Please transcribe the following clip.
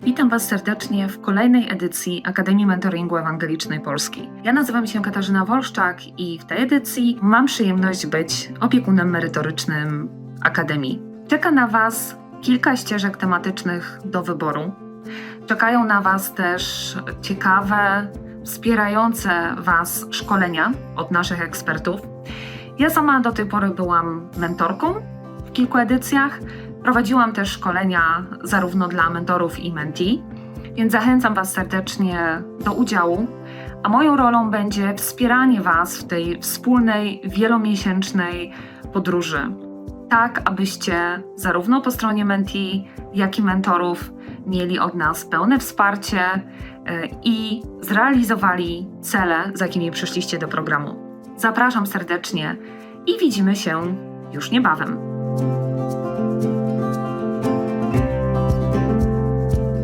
Witam Was serdecznie w kolejnej edycji Akademii Mentoringu Ewangelicznej Polski. Ja nazywam się Katarzyna Wolszczak i w tej edycji mam przyjemność być opiekunem merytorycznym Akademii. Czeka na Was kilka ścieżek tematycznych do wyboru. Czekają na Was też ciekawe, wspierające Was szkolenia od naszych ekspertów. Ja sama do tej pory byłam mentorką w kilku edycjach. Prowadziłam też szkolenia zarówno dla mentorów i mentee, więc zachęcam Was serdecznie do udziału. A moją rolą będzie wspieranie Was w tej wspólnej, wielomiesięcznej podróży. Tak, abyście zarówno po stronie mentee, jak i mentorów mieli od nas pełne wsparcie e, i zrealizowali cele, z jakimi przyszliście do programu. Zapraszam serdecznie i widzimy się już niebawem.